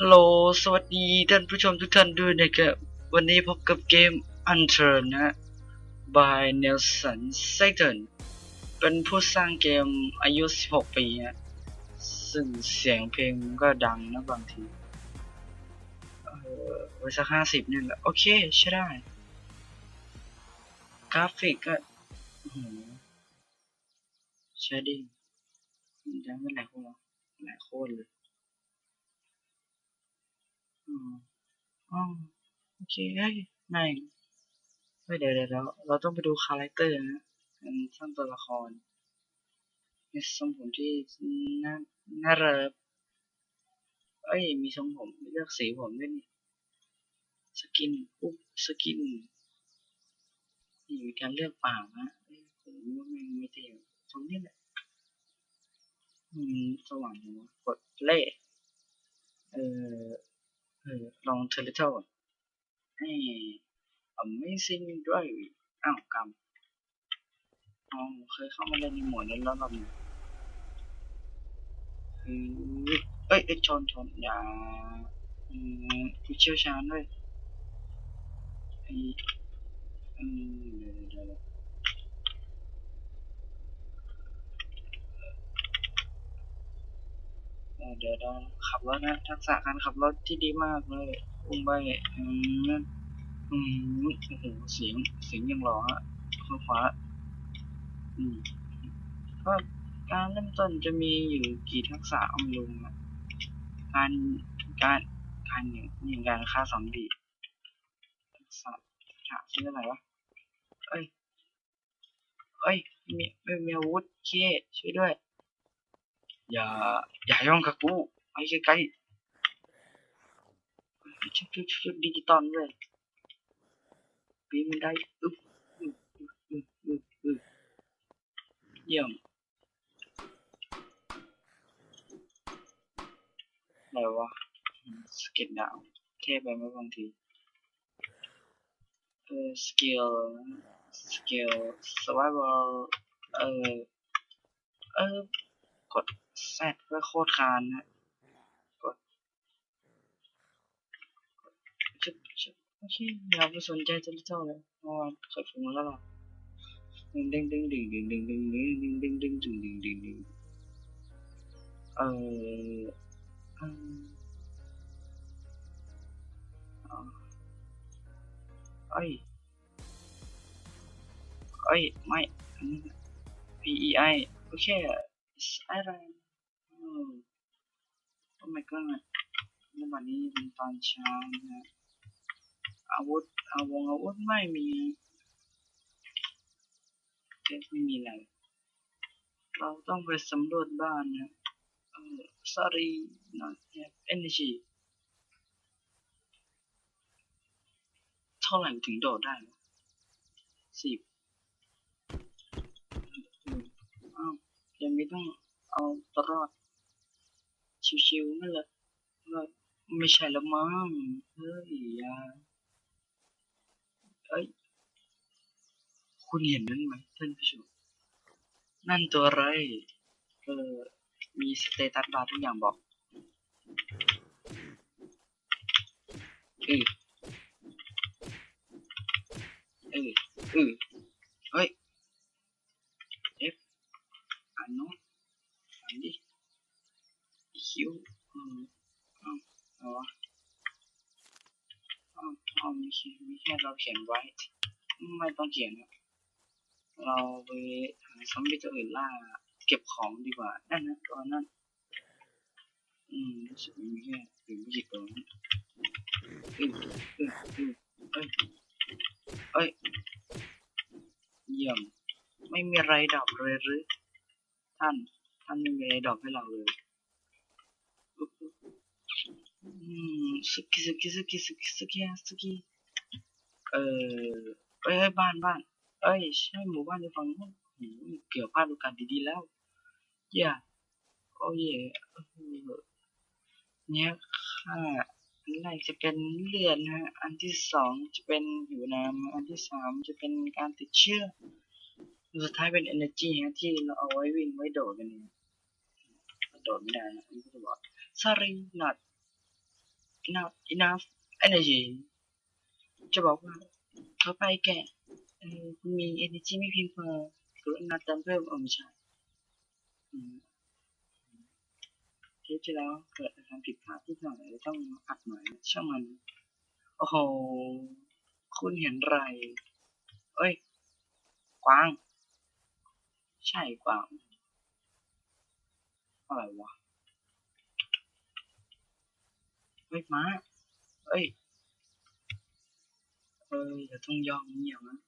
ฮัลโหล สวัสดีท่านผู้ชมทุกท่านด้วยนะครับ วันนี้พบกับเกม Unter นะฮะ by Nelson Saturn เป็นผู้สร้างเกมอายุ 16 ปีฮะซึ่งเสียงเพลงก็ดังนะบางที เออไว้สักห้าสิบนี่แหละ โอเค ใช่ได้ กราฟิกก็อื้อหือใช้ดียังไม่หลายคนหรอกหลายโคตรเลย อืมอ๋อโอเคเฮ้ยไม่เฮ้ยเดี๋ยวเดี๋ยวเราเราต้องไปดูคาแรคเตอร์นะการสร้างตัวละครมีทรงผมที่น่าน่าเริบเอ้ยมีทรงผมเลือกสีผมด้วยนี่สกินปุ๊บสกินนี่มีการเลือกปากนะเอ้ยผมว่ามันไม่เท่ตรงนี้แหละอืมสว่างจังวะกดเล่เออ ลองเทเลเทอร์ให้ Amazing Drive อ้าวกำอ๋อเคยเข้ามาเล่นในหมวดนั้นแล้วแบบเอ้ยเอ้ยชนชนอย่าผู้เชี่ยวชาญด้วยไอ้อืมเดี๋ยวเดี๋ยว เดี๋ยวเออเดี๋ยวเดี๋ยวขับรถนะ ทักษะการขับรถที่ดีมากเลยอุ้มไปอืมอืมโอ้โหเสียงเสียงยังหล่อฮะข้างขวาอืมก็การเริ่มต้นจะมีอยู่กี่ทักษะอมาลงอะการการการอย่างอย่างการฆ่าซอมบี้ทักษะถามชื่ออะไรวะเอ้ยเอ้ยมีม่มีอาวุธเคช่วยด้วย อย่า อย่าย่องกับกูไปใกล้ๆชุดชุดชุดดิจิตอลด้วยปีนบันไดอึ๊บอึ๊บอึ๊บอึ๊บอึ๊บอึ๊บเยี่ยมอะไรวะสเก็ตดาวเทไปไหมบางทีเออสกิลสกิล survival เออเออกด แซดเพื่อโคตรคานนะกดชุบชุบโอเคอย่าไปสนใจจะเจ้าเลยเพราะว่าเคยฝึกมาแล้วหรอดึงดึงดึงดึงดึงดึงดึงดึงดึงดึงดึงดึงดึงดึงเออเออเอ้ยเอ้ยไม่ P E I โอเคอะไร โอ้ Oh my god แล้ววันนี้เป็นตอนเช้านะอาวุธอาวงอาวุธไม่มีเอ๊ะไม่มีอะไร เราต้องไปสำรวจบ้านนะเออ sorry not have energy เท่าไหร่ถึงโดดได้สิบอ้าวยังไม่ต้องเอาตรอด ชิวๆนั่นแหละไม่ใช่แล้วมั้งเฮ้ยอย่าเอ้ยคุณเห็นนั่นไหมท่านผู้ชมนั่นตัวอะไรเออมีสเตตัสบาร์ทุกอย่างบอกเออเออเออเฮ้ย F อ่านโน้ตอ่านดิ คิวเอออ้าวเออ้าวอ้าวมีแค่มีแค่เราเขียนไว้ ไม่ต้องเขียนเราไปหาซอมบี้ตัวอื่นล่า เก็บของดีกว่า นั่นนะตัวนั้น อืมรู้สึกมีแค่ถึงไม่กี่ตัวนะเอ้ยเอ้ยเอ้ยเอ้ยเอ้ยเยี่ยม ไม่มีอะไรดอปเลยหรือ ท่าน ท่านไม่มีอะไรดอปให้เราเลย อืม สุกิสุกิสุกิสุกิสุกิสุกิเออเอ้ยเอ้ยบ้านบ้านเอ้ยใช่หมู่บ้านอยู่ฝั่งนู้นโอ้โหเกี่ยวพลาดโอกาสดีๆแล้วเย่โอ้ยเนี่ยค่ะอันแรกจะเป็นเลือดนะฮะอันที่สองจะเป็นผิวน้ำอันที่สามจะเป็นการติดเชื้อสุดท้ายเป็น energy ฮะที่เราเอาไว้วิ่งไว้โดดกันเนี่ยโดดไม่ได้นะอันนี้ก็จะบอก sorry not enough enough energy จะบอกว่าเขาไปแกคุณมี energy ไม่เพียงพอหรือนาเติมเพิ่มออไม่ใช่เทปที่แล้วเกิดการผิดพลาดที่หน่อยต้องอัดหม่ช่างมัน โอ้โห คุณเห็นไรเอ้ย กวาง ใช่กวางอะไรวะ เฮ้ยม้าเอ้ยเอ้ยเราต้องยอมเงียบนะ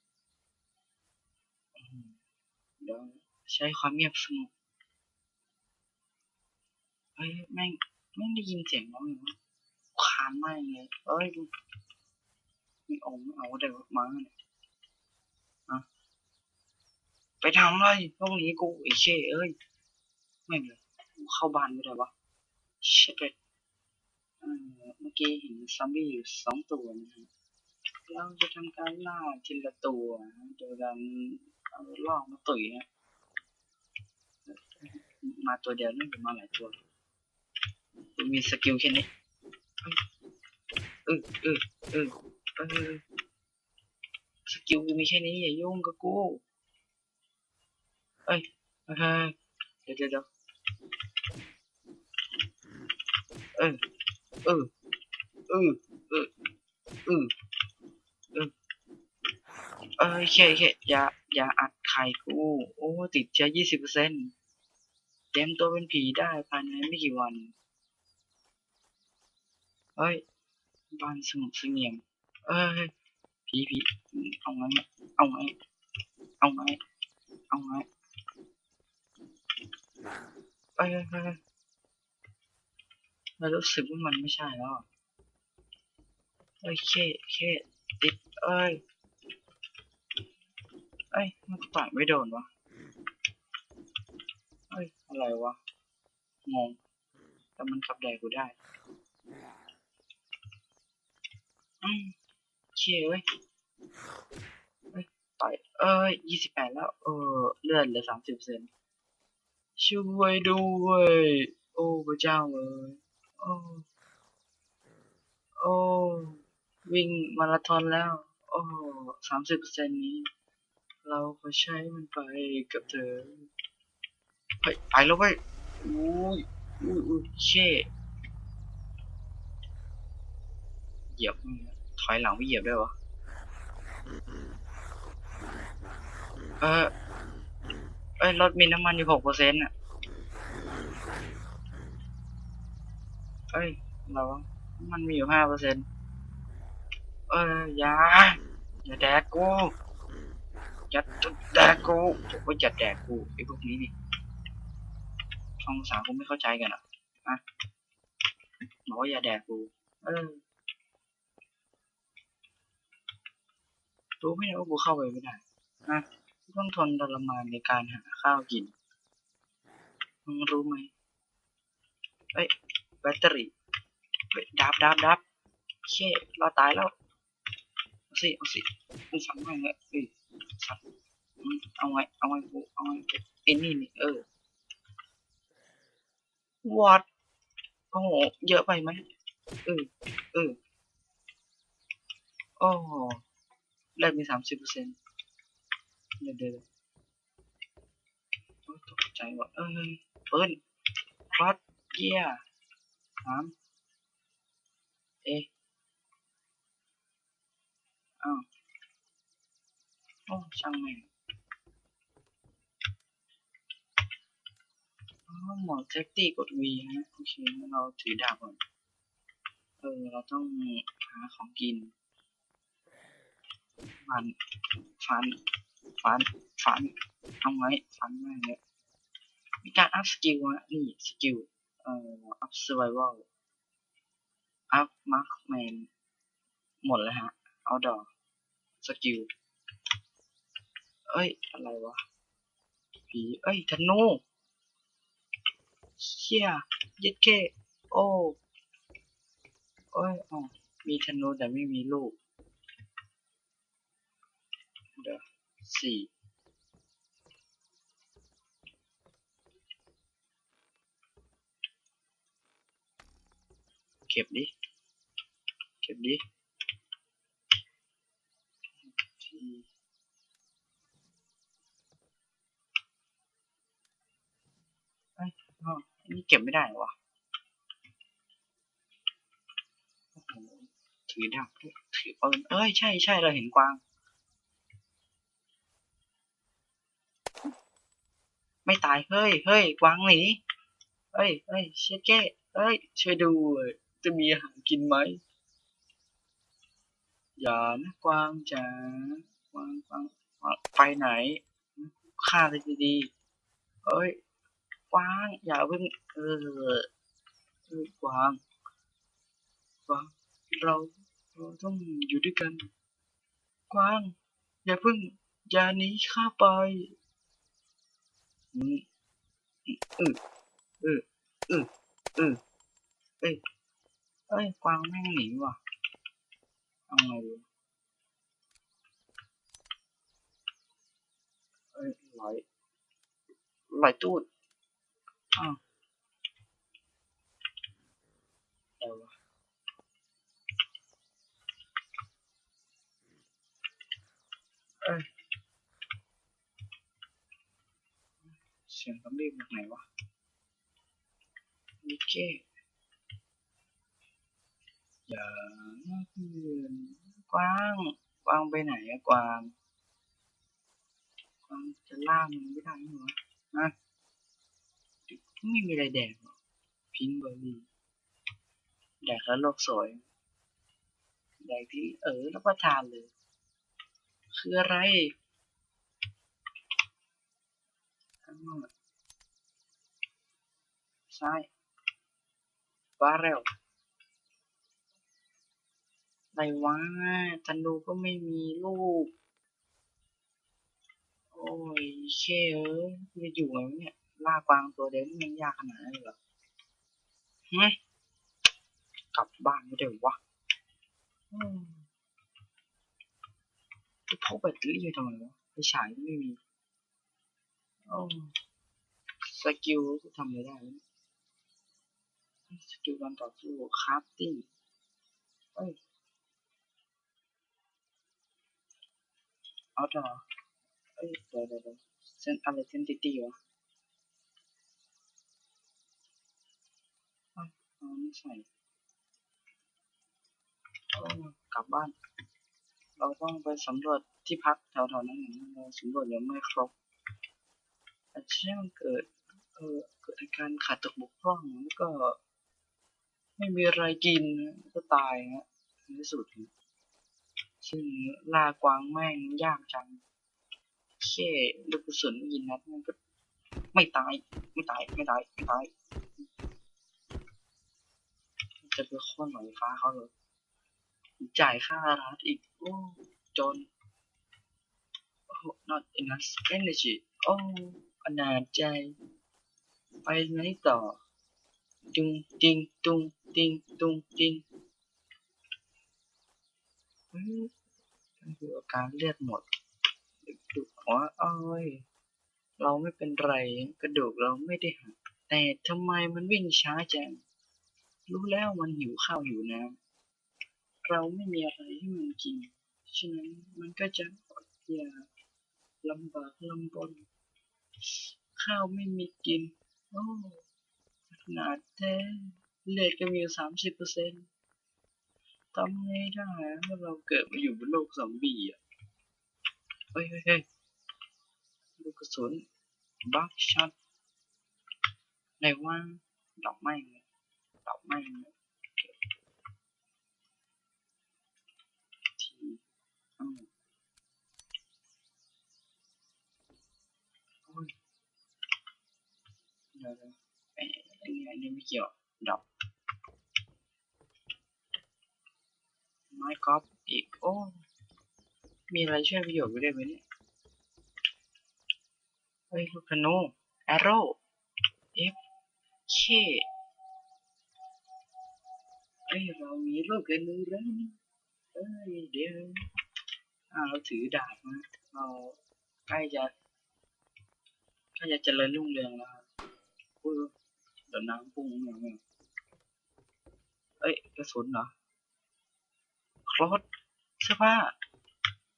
อืมเดี๋ยวใช้ความเงียบสงบเฮ้ยแม่งแม่งได้ยินเสียงน้องอยู่วะคานมากเลยเอ้ยม่เอาไม่เอาเดี๋ยวมาเนี่ยอะไปทำอะไรตรงนี้กูไอ้เช่เอ้ยไม่เลยกูเข้าบ้านไม่ได้วะเช็ด เมื่อกี้เห็นซอมบี้อยู่สองตัวนะฮะเราจะทำการล่าทีละตัวโดยการเอาล่อกมาตุ๋ยนะมาตัวเดียวนั่นมาหลายตัวมีสกิลแค่นี้เออเออเออเออสกิลกูมีแค่นี้อย่ายุ่งกับกูเอ้ยเฮ้ยเดี๋ยวเดี๋ยวเดี๋ยว เออเออเออเออเออเออเคเคอย่าอย่าอัดไข่กูโอ้ติดเชื้อยี่สิบเปอร์เซ็นต์เตรียมตัวเป็นผีได้ภายในไม่กี่วัน เฮ้ยบ้านสงบเสงี่ยม เอ้ยผีผีเอาไงเอาไงเอาไงเอาไงเอ้ยเอ้ย เอ้ยเรารู้สึกว่ามันไม่ใช่แล้วอเอ้ยเคเคติดเอ้ยเอ้ยมันต่อยไม่โดนวะเอ้ยอะไรวะงงแต่มันขับแดกกูได้อืมเชี่ยเว้ยเอ้ยต่อยเอ้ยยี่สิบแปดแล้ว เออเลื่อนเหลือสามสิบเซนช่วยด้วย โอ้พระเจ้าเอ้ย โอ้โอ้วิ่งมาราธอนแล้ว โอ้สามสิบเปอร์เซ็นนี้ เราก็ใช้มันไปกับเธอเฮ้ยไปแล้วเว้ยอุ้ยอุ้ยอุ้ยเช่เหยียบถอยหลังไม่เหยียบได้วยวะเออเอ้ยรถมีน้ำมันอยู่หกเปอร์เซ็นต์อะ เอ้ยเรามันมีอยู่ห้าเปอร์เซ็นต์เอ้ยอย่าอย่าแดกกูอย่าแดกกูผมว่าอย่าแดกกูไอ้พวกนี้นี่ฟังภาษากูไม่เข้าใจกันอะอะบอกว่าอย่าแดกกู เออรู้ไหมว่ากูเข้าไปไม่ได้นะต้องทนทรมานในการหาข้าวกินมึงรู้ไหมเอ้ย แบตเตอรี่เฮ้ยดับดับดับเช่เราตายแล้วเอาสิเอาสิมึงสั่งไงเนี่ยเอ้ยสั่งอืมเอาไงเอาไงกูเอาไงไอ้นี่นี่เออ what โอ้โหเยอะไปไหมเออเออโอ้โหเลือดมีสามสิบเปอร์เซ็นต์เดี๋ยวเดี๋ยวโอ้ยตกใจว่ะเอ้ยปืนฟัดเกียร์ สามเอ๊ะอ้าวโอ้ช่างแม่งอ๋อหมอเซฟตี้กด V ฮะโอเคเราถือดาบก่อนเออเราต้องหาของกินฟันฟันฟันฟันเอาไว้ฟันม่งเลยมีการอัพสกิลอะนี่สกิล เอ่ออัพ survival อัพ markman หมดแล้วฮะเอาดอกสกิลเอ้ย อะไรวะ ผี เอ้ยธนูเชี่ยยัดเกโอ้โอ้ยอ๋อมีธนูแต่ไม่มีลูก เดี๋ยวสี่ เก็บดิ เก็บดิทีเอ้ยอ้าวอันนี้เก็บไม่ได้หรอวะถือดาบด้ถือปืนเอ้ย ใช่ใช่เราเห็นกวาง ไม่ตาย เฮ้ยเฮ้ยกวางหนีเฮ้ยเฮ้ยเชยเก้เฮ้ยช่วยดู จะมีอาหารกินไหม อย่านะกวางจ๋ากวางกวางกวางไปไหนฆ่าเลยดีๆเฮ้ยกวาง อย่าเพิ่งเออเออกวางกวางเราเราต้องอยู่ด้วยกัน กวาง อย่าเพิ่งอย่าหนีข้าไปอืมอือเออเออเออเอ้ย เอ้ยกวางแม่งหนีว่ะเอาไงดีเอ้ยไหลไหลตูดอ้าวเดี๋ยวะเอ้ยเสียงซอมบี้มาจากไหนวะโอเค อย่านะเพื่อนกว้างกว้างไปไหนอะกวางกวางจะล่ามันไม่ได้เหรอฮะไม่มีอะไรแดกหรอพิงเบอร์รี่แดกแล้วโลกสวยแดกที่เออแล้วก็ทานเลย คืออะไรข้งนอกซ้ายบาเรล อะไรวะธนูก็ไม่มีลูกโอ้ยเช่เอ้ยจะอยู่ไงวะเนี่ยล่ากวางตัวเดียวนี่มันยากขนาดนั้นเหรอเฮ้ยกลับบ้านไม่ได้วะจะพกแบตเตอรี่ไปทำไมวะไปฉายก็ไม่มีโอ้สกิลก็ทำอะไรได้สกิลการต่อสู้คราฟติ้งเอ้ย เอาต่อเอ้ยเดี๋ยวเดี๋ยวเซนอะไรเซนติตี้วะอาเอไม่ใส่กลับบ้าน เราต้องไปสำรวจที่พักแถวๆนั้นเราสำรวจยังไม่ครบอาจจะมันเกิดเออเกิดอาการขาดตกบกพร่องแล้วก็ ไม่มีอะไรกินก็ตายฮะในที่สุด นะซึ่งล่ากวางแม่งยากจังแค่ลูกกระสุนยิงนัดมันก็ไม่ตาย ไม่ตาย ไม่ตาย ไม่ตาย จะไปค่นหน่อยฟ้าเขาเลยจ่ายค่าร้านอีก โอ้จนโอ้ not enough energy โอ้อนาจใจ ไปไหนต่อดุงดิงดุงดิงดุงดิง คืออาการเลือดหมดกระดุหัวอ้อยเราไม่เป็นไรกระดูกเราไม่ได้หักแต่ทำไมมันวิ่งช้าจังรู้แล้วมันหิวข้าวหิวน้ำเราไม่มีอะไรให้มันกินฉะนั้นมันก็จะอดอยากลำบากลำบน ข้าวไม่มีกิน โอ้ขนาดแท้เลือดก็มีสามสิบเปอร์เซ็นต์ ทำไงได้เมื่อเราเกิดมาอยู่บนโลกซอมบี้อะเฮ้ยเฮ้ยเฮ้ยลูกกระสุนบักช็อตไหนว่าดอกไม้เนี่ยดอกไม้เนี่ยทีอืมโอ้ยเดี๋ยวเดี๋ยวไอ้ไอ้นี่อันนี้ไม่เกี่ยวดอก ไม้กอล์ฟอีก โอ้ มีอะไรช่วยประโยชน์ไว้ได้ไหมเนี่ย เฮ้ยลูกธนูแอโร่เอฟเคเอ้ยเรามีลูกธนูแล้วนี่เอ้ยเดี๋ยวอ่าเราถือดาบมาเราใกล้จะใกล้จะเจริญรุ่งเรืองแล้วครับอุ้ยเดี๋ยวน้ำพุ่งมาเนี่ยเอ้ยกระสุนเหรอ รถเสื้อผ้า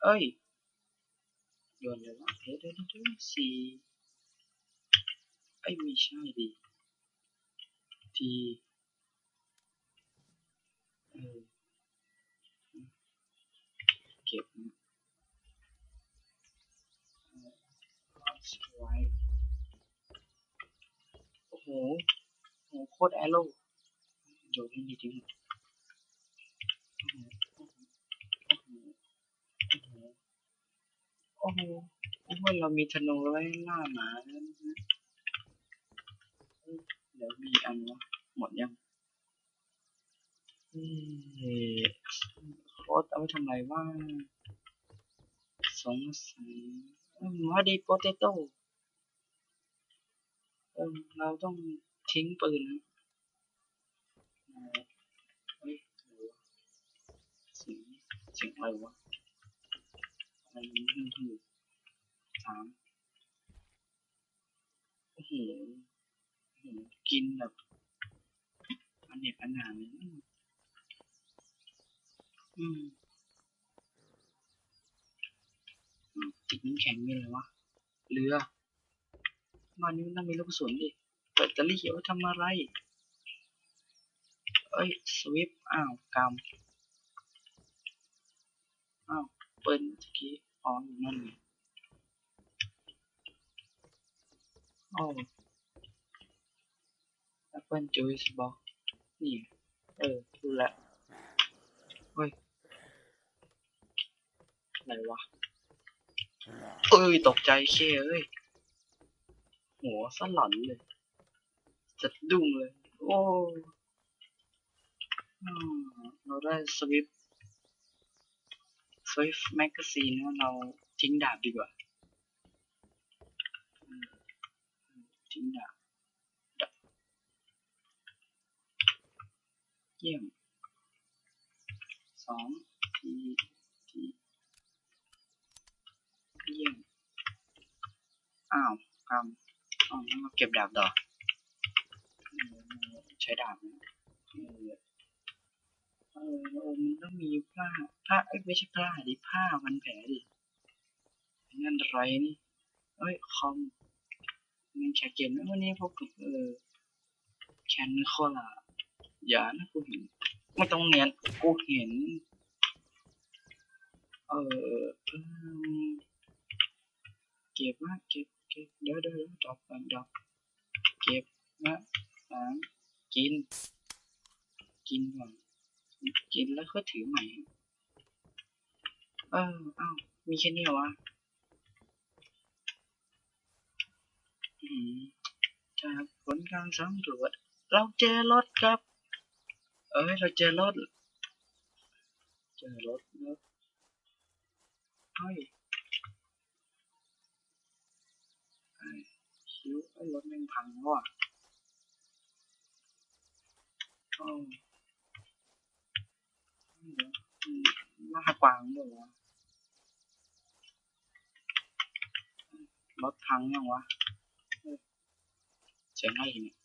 เอ้ยโยนเลยวะเดี๋ยวเดี๋ยวเดี๋ยวสี่ไอ้ไม่ใช่ดิทีเก็บนะเออไว้โอ้โหโหโคตรแอโร่โยนให้ดีดีโอ้ โอ้โหโอ้โหโอ้โหเรามีธนูไว้ล่าหมาแล้วนะเดี๋ยวมีอันวะหมดยังเฮ้โคตรเอาไว้ทำไรว่าสงสัยเอ้ยมาดีโปเตโต้เออเราต้องทิ้งปืนนะเฮ้ยสียงเสียงอะไรวะ อะไรนี่ฮึ่มๆสามโอ้โหโอ้โหกินแบบอันเน็ตอันหนาเลยอืมอืมติดน้ำแข็งมีอะไรวะ เรือบ้านนี้นต้องมีลูกกระสุนดิแบตเตอรี่เอาไว้ทำอะไร เอ้ย สวิป อ้าวกำอ้าว เปิ้ลเมื่อกี้อ๋ออยู่นั่นไงโอ้แอปเปิลจูสบอกนี่ เออดูแลวเฮ้ยอะไรวะ เอ้ย ตกใจเคเอ้ย หัวสลันเลยจะดุ้งเลย โอ้เราได้สวิฟ สวิฟแมกกาซีนเราทิ้งดาบดีกว่า ทิ้งดาบเยี่ยมสองทีทีเยี่ยมอ้าวกำอ้าวงั้นมาเก็บดาบต่อเออใช้ดาบนะ เออมันต้องมีผ้าผ้าเอ้ยไม่ใช่ผ้าดิผ้ามันแผลดินั่นไรนี่เอ้ยคอมมันแค่เกมนะวันนี้พบกับเออแคนคอล่าอย่านะกูเห็นไม่ต้องเนียนกูเห็น เออเออเก็บมาเก็บเก็บเดี๋ยวเดี๋ยวเดี๋ยวดอกก่อนดอกเก็บมาสามกิน กินก่อน กินแล้วก็ถือใหม่ เอออ้าวมีแค่นี้เหรอวะอืมจากผลการสำรวจ เราเจอรถครับ เอ้ย เราเจอรถ เจอรถรถเฮ้ยไอ้คิวไอ้รถแม่งพังแล้วอะโอ้เดี๋ยวอื มากกวางด้วยวะรถพังยังวะเฮ้ยเสียงอไรเนี่ย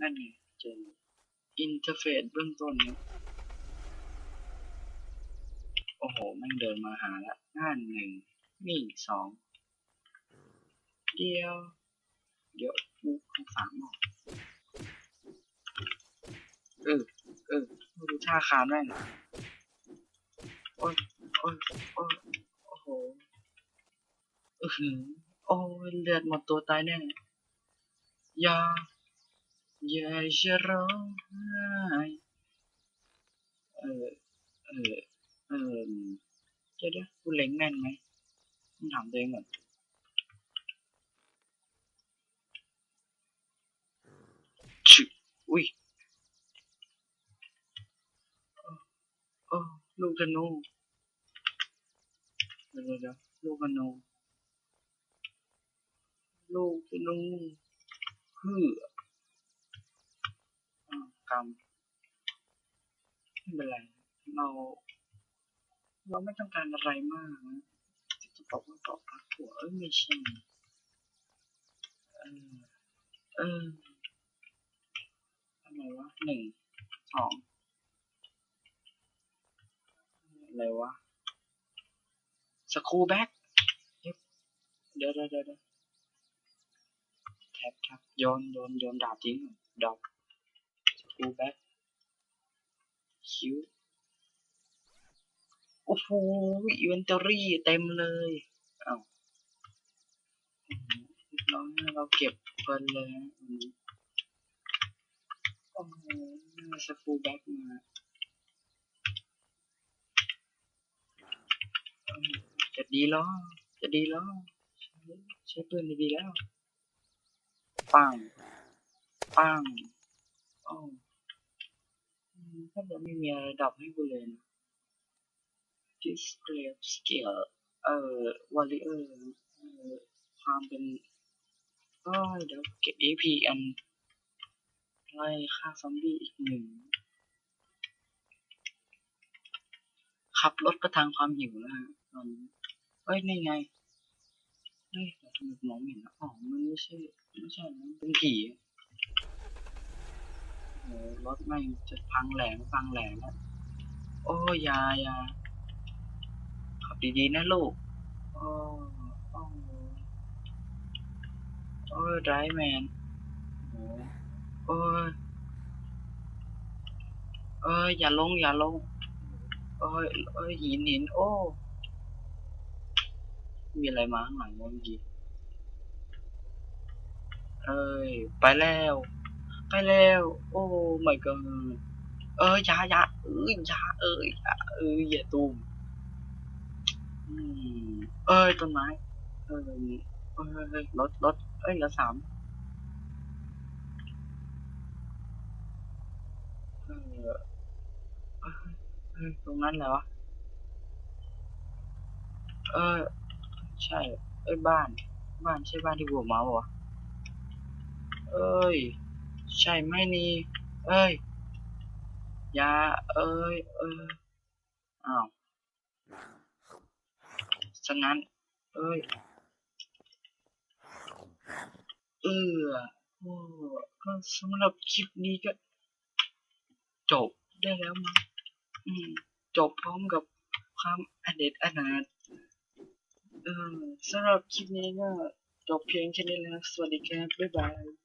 นั่นไงเจออินเทอร์เฟซเบื้องต้นเนี่ยโอ้โหแม่งเดินมาหาละนั่นหนึ่งนี่สองเดียว เดี๋ยวกูข้างสามออกเออเออดูท่าคานแม่ง โอ้ยโอ้ยโอ้ยโอ้โหเออหือโอ้ยเลือดหมดตัวตายแน่อย่าอย่าจะร้องไห้เออเออเออเดี๋ยวเดี๋ยวกูเล็งแม่นไหมถามตัวเองก่อนชึอุ้ยโอ้ ลูกธนูเดี๋ยวเดี๋ยวลูกธนูลูกธนูเพื่ออ้าวกำไม่เป็นไรเรา เราไม่ต้องการอะไรมากนะจะบอกว่าตอบปากหัวเอ้ยไม่ใช่เออเอออะไรวะหนึ่งสอง สกรูแบ็กเดี๋ยวเดี๋ยวเดี๋ยวแท็บแท็บโยนโยนโยนดาบทิ้งดอกสกรูแบ็กคิวโอ้โหอิเวนตอรี่เต็มเลยอ้าวอื้อหือเราเราเก็บเพลินเลยนะโอ้โหสกรูแบ็กมา จะ ดีแล้วจะดีแล้วใช้ใช้ปืนดีแล้วปังปังโอ้อืมถ้าจะไม่มีอะไรดับให้กูเลยนะ display skill เอ่อ warrior เอ่อความเป็นก็เดี๋ยวเก็บ AP อันไล่ฆ่าซอมบี้อีกหนึ่งขับรถประทางความหิวนะฮะตอนนี้ อ้ยนี่ไงเฮ้ยทำไมมองไม่เห็นนะอ๋อมันไม่ใช่ไม่ใช่มันเป็นผีโอ้รถไม่จะพังแหลงพังแหลงแล้วโอ้ยายาขับดีๆนะลูกโอ้โอ้โอ้ไรแมนโอ้โอ้เอ้อย่าลงอย่าลงเอ้ยเอ้ยหินหินโอ้ มีอะไรมาข้างหลังเมื่อกี้เอ้ย ไปแล้ว ไปแล้ว โอ้ my god เอ้ยยายาเอ้ยยาเอ้ยยาเอ้ยอย่าตูมเอ้ยต้นไม้ เอ้ยเอ้ยรถรถเอ้ยเหลือสามเอ้ยตรงนั้นแหละวะเออ ใช่ เอ้ยบ้าน บ้านใช่บ้านที่หัวเมาส์วะเอ้ย ใช่ไหมนี่เอ้ยอยาเอ้ย เอ้ยอ้าวฉะนั้น เอ้ย เออโอ้ก็สำหรับคลิปนี้ก็ จบได้แล้วมั้งจบพร้อมกับความอเด็ดอนาถ สำหรับคลิปนี้ก็จบเพียงแค่นี้แล้วสวัสดีครับ บ๊ายบาย